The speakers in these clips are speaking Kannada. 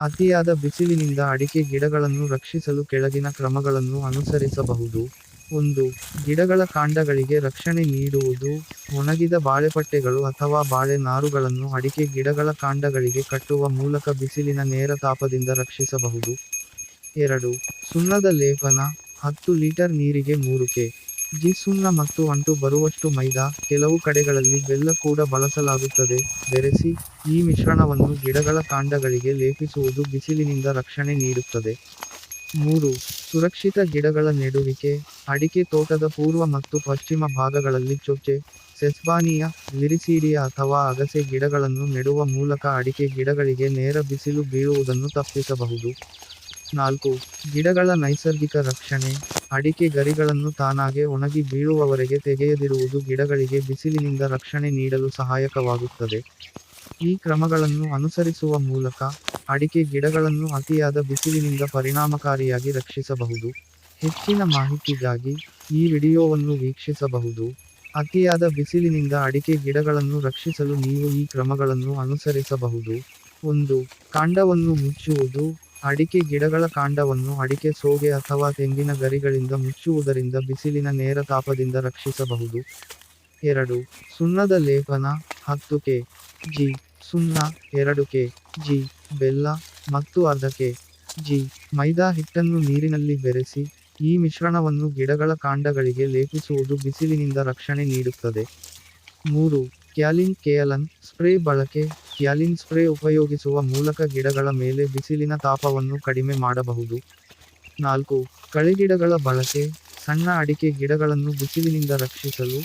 ಅತಿಯಾದ ಬಿಸಿಲಿನಿಂದ ಅಡಿಕೆ ಗಿಡಗಳನ್ನು ರಕ್ಷಿಸಲು ಕೆಳಗಿನ ಕ್ರಮಗಳನ್ನು ಅನುಸರಿಸಬಹುದು. ಒಂದು, ಗಿಡಗಳ ಕಾಂಡಗಳಿಗೆ ರಕ್ಷಣೆ ನೀಡುವುದು. ಒಣಗಿದ ಬಾಳೆಪಟ್ಟೆಗಳು ಅಥವಾ ಬಾಳೆ ನಾರುಗಳನ್ನು ಅಡಿಕೆ ಗಿಡಗಳ ಕಾಂಡಗಳಿಗೆ ಕಟ್ಟುವ ಮೂಲಕ ಬಿಸಿಲಿನ ನೇರ ತಾಪದಿಂದ ರಕ್ಷಿಸಬಹುದು. ಎರಡು, ಸುಣ್ಣದ ಲೇಪನ ಹತ್ತು ಲೀಟರ್ ನೀರಿಗೆ ಮೂರು ಕೆ. ಜಿ ಸುಣ್ಣ ಮತ್ತು ಅಂಟು ಬರುವಷ್ಟು ಮೈದಾ ಕೆಲವು ಕಡೆಗಳಲ್ಲಿ ಬೆಲ್ಲ ಕೂಡ ಬಳಸಲಾಗುತ್ತದೆ. ಬೆರೆಸಿ ಈ ಮಿಶ್ರಣವನ್ನು ಗಿಡಗಳ ಕಾಂಡಗಳಿಗೆ ಲೇಪಿಸುವುದು ಬಿಸಿಲಿನಿಂದ ರಕ್ಷಣೆ ನೀಡುತ್ತದೆ. ಮೂರು, ಸುರಕ್ಷಿತ ಗಿಡಗಳ ನೆಡುವಿಕೆ. ಅಡಿಕೆ ತೋಟದ ಪೂರ್ವ ಮತ್ತು ಪಶ್ಚಿಮ ಭಾಗಗಳಲ್ಲಿ ಚೊಚ್ಚೆ, ಸೆಸ್ಬಾನಿಯಾ ಲಿರಿಸೀಡಿಯಾ ಅಥವಾ ಅಗಸೆ ಗಿಡಗಳನ್ನು ನೆಡುವ ಮೂಲಕ ಅಡಿಕೆ ಗಿಡಗಳಿಗೆ ನೇರ ಬಿಸಿಲು ಬೀಳುವುದನ್ನು ತಪ್ಪಿಸಬಹುದು. ನಾಲ್ಕು, ಗಿಡಗಳ ನೈಸರ್ಗಿಕ ರಕ್ಷಣೆ. ಅಡಿಕೆ ಗರಿಗಳನ್ನು ತಾನಾಗೆ ಒಣಗಿ ಬೀಳುವವರೆಗೆ ತೆಗೆಯದಿರುವುದು ಗಿಡಗಳಿಗೆ ಬಿಸಿಲಿನಿಂದ ರಕ್ಷಣೆ ನೀಡಲು ಸಹಾಯಕವಾಗುತ್ತದೆ. ಈ ಕ್ರಮಗಳನ್ನು ಅನುಸರಿಸುವ ಮೂಲಕ ಅಡಿಕೆ ಗಿಡಗಳನ್ನು ಅತಿಯಾದ ಬಿಸಿಲಿನಿಂದ ಪರಿಣಾಮಕಾರಿಯಾಗಿ ರಕ್ಷಿಸಬಹುದು. ಹೆಚ್ಚಿನ ಮಾಹಿತಿಗಾಗಿ ಈ ವಿಡಿಯೋವನ್ನು ವೀಕ್ಷಿಸಬಹುದು. ಅತಿಯಾದ ಬಿಸಿಲಿನಿಂದ ಅಡಿಕೆ ಗಿಡಗಳನ್ನು ರಕ್ಷಿಸಲು ನೀವು ಈ ಕ್ರಮಗಳನ್ನು ಅನುಸರಿಸಬಹುದು. ಒಂದು, ಕಾಂಡವನ್ನು ಮುಚ್ಚುವುದು. ಅಡಿಕೆ ಗಿಡಗಳ ಕಾಂಡವನ್ನು ಅಡಿಕೆ ಸೋಗೆ ಅಥವಾ ತೆಂಗಿನ ಗರಿಗಳಿಂದ ಮುಚ್ಚುವುದರಿಂದ ಬಿಸಿಲಿನ ನೇರ ತಾಪದಿಂದ ರಕ್ಷಿಸಬಹುದು. ಎರಡು, ಸುಣ್ಣದ ಲೇಪನ, ಹತ್ತು ಕೆ, ಜಿ, ಸುಣ್ಣ, ಎರಡು ಕೆ, ಜಿ, ಬೆಲ್ಲ ಮತ್ತು ಅರ್ಧ ಕೆ, ಜಿ, ಮೈದಾ ಹಿಟ್ಟನ್ನು ನೀರಿನಲ್ಲಿ ಬೆರೆಸಿ, ಈ ಮಿಶ್ರಣವನ್ನು ಗಿಡಗಳ ಕಾಂಡಗಳಿಗೆ ಲೇಪಿಸುವುದು ಬಿಸಿಲಿನಿಂದ ರಕ್ಷಣೆ ನೀಡುತ್ತದೆ. ಮೂರು, ಕ್ಯಾಲಿನ್ ಕೇಯಲನ್ ಸ್ಪ್ರೇ ಬಳಕೆ ಕ್ಯಾಲಿನ್ ಸ್ಪ್ರೇ ಉಪಯೋಗಿಸುವ ಮೂಲಕ ಗಿಡಗಳ ಮೇಲೆ ಬಿಸಿಲಿನ ತಾಪವನ್ನು ಕಡಿಮೆ ಮಾಡಬಹುದು. ನಾಲ್ಕು ಕಳೆಗಿಡಗಳ ಬಳಕೆ. ಸಣ್ಣ ಅಡಿಕೆ ಗಿಡಗಳನ್ನು ಬಿಸಿಲಿನಿಂದ ರಕ್ಷಿಸಲು,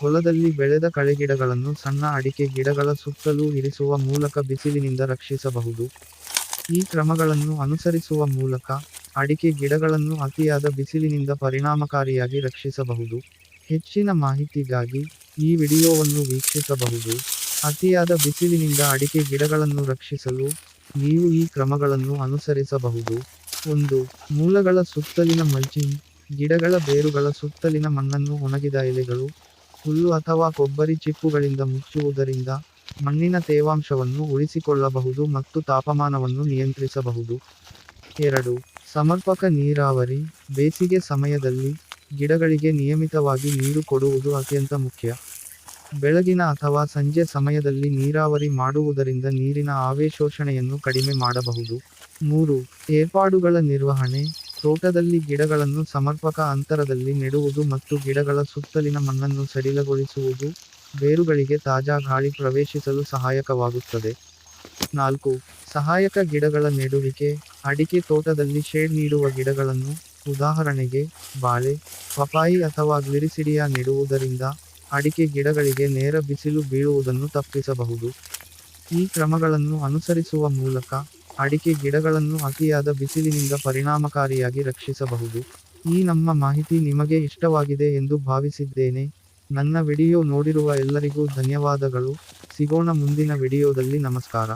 ಹೊಲದಲ್ಲಿ ಬೆಳೆದ ಕಳೆಗಿಡಗಳನ್ನು ಸಣ್ಣ ಅಡಿಕೆ ಗಿಡಗಳ ಸುತ್ತಲೂ ಇರಿಸುವ ಮೂಲಕ ಬಿಸಿಲಿನಿಂದ ರಕ್ಷಿಸಬಹುದು. ಈ ಕ್ರಮಗಳನ್ನು ಅನುಸರಿಸುವ ಮೂಲಕ ಅಡಿಕೆ ಗಿಡಗಳನ್ನು ಅತಿಯಾದ ಬಿಸಿಲಿನಿಂದ ಪರಿಣಾಮಕಾರಿಯಾಗಿ ರಕ್ಷಿಸಬಹುದು. ಹೆಚ್ಚಿನ ಮಾಹಿತಿಗಾಗಿ ಈ ವಿಡಿಯೋವನ್ನು ವೀಕ್ಷಿಸಬಹುದು. ಅತಿಯಾದ ಬಿಸಿಲಿನಿಂದ ಅಡಿಕೆ ಗಿಡಗಳನ್ನು ರಕ್ಷಿಸಲು ನೀವು ಈ ಕ್ರಮಗಳನ್ನು ಅನುಸರಿಸಬಹುದು. ಒಂದು, ಮೂಲಗಳ ಸುತ್ತಲಿನ ಮಲ್ಚಿಂಗ್, ಗಿಡಗಳ ಬೇರುಗಳ ಸುತ್ತಲಿನ ಮಣ್ಣನ್ನು ಒಣಗಿದ ಎಲೆಗಳು, ಹುಲ್ಲು ಅಥವಾ ಕೊಬ್ಬರಿ ಚಿಪ್ಪುಗಳಿಂದ ಮುಚ್ಚುವುದರಿಂದ ಮಣ್ಣಿನ ತೇವಾಂಶವನ್ನು ಉಳಿಸಿಕೊಳ್ಳಬಹುದು ಮತ್ತು ತಾಪಮಾನವನ್ನು ನಿಯಂತ್ರಿಸಬಹುದು. ಎರಡು, ಸಮರ್ಪಕ ನೀರಾವರಿ, ಬೇಸಿಗೆ ಸಮಯದಲ್ಲಿ ಗಿಡಗಳಿಗೆ ನಿಯಮಿತವಾಗಿ ನೀರು ಕೊಡುವುದು ಅತ್ಯಂತ ಮುಖ್ಯ. ಬೆಳಗಿನ ಅಥವಾ ಸಂಜೆ ಸಮಯದಲ್ಲಿ ನೀರಾವರಿ ಮಾಡುವುದರಿಂದ ನೀರಿನ ಆವೇಶೋಷಣೆಯನ್ನು ಕಡಿಮೆ ಮಾಡಬಹುದು. ಮೂರು, ಏರ್ಪಾಡುಗಳ ನಿರ್ವಹಣೆ. ತೋಟದಲ್ಲಿ ಗಿಡಗಳನ್ನು ಸಮರ್ಪಕ ಅಂತರದಲ್ಲಿ ನೆಡುವುದು ಮತ್ತು ಗಿಡಗಳ ಸುತ್ತಲಿನ ಮಣ್ಣನ್ನು ಸಡಿಲಗೊಳಿಸುವುದು ಬೇರುಗಳಿಗೆ ತಾಜಾ ಗಾಳಿ ಪ್ರವೇಶಿಸಲು ಸಹಾಯಕವಾಗುತ್ತದೆ. ನಾಲ್ಕು, ಸಹಾಯಕ ಗಿಡಗಳ ನೆಡುವಿಕೆ. ಅಡಿಕೆ ತೋಟದಲ್ಲಿ ಶೇಡ್ ನೀಡುವ ಗಿಡಗಳನ್ನು, ಉದಾಹರಣೆಗೆ, ಬಾಳೆ ಪಪಾಯಿ ಅಥವಾ ಗ್ಲಿರಿಸಿಡಿಯಾ ನೆಡುವುದರಿಂದ ಅಡಿಕೆ ಗಿಡಗಳಿಗೆ ನೇರ ಬಿಸಿಲು ಬೀಳುವುದನ್ನು ತಪ್ಪಿಸಬಹುದು. ಈ ಕ್ರಮಗಳನ್ನು ಅನುಸರಿಸುವ ಮೂಲಕ ಅಡಿಕೆ ಗಿಡಗಳನ್ನು ಅತಿಯಾದ ಬಿಸಿಲಿನಿಂದ ಪರಿಣಾಮಕಾರಿಯಾಗಿ ರಕ್ಷಿಸಬಹುದು. ಈ ನಮ್ಮ ಮಾಹಿತಿ ನಿಮಗೆ ಇಷ್ಟವಾಗಿದೆ ಎಂದು ಭಾವಿಸಿದ್ದೇನೆ. ನನ್ನ ವಿಡಿಯೋ ನೋಡಿರುವ ಎಲ್ಲರಿಗೂ ಧನ್ಯವಾದಗಳು. ಸಿಗೋಣ ಮುಂದಿನ ವಿಡಿಯೋದಲ್ಲಿ ನಮಸ್ಕಾರ.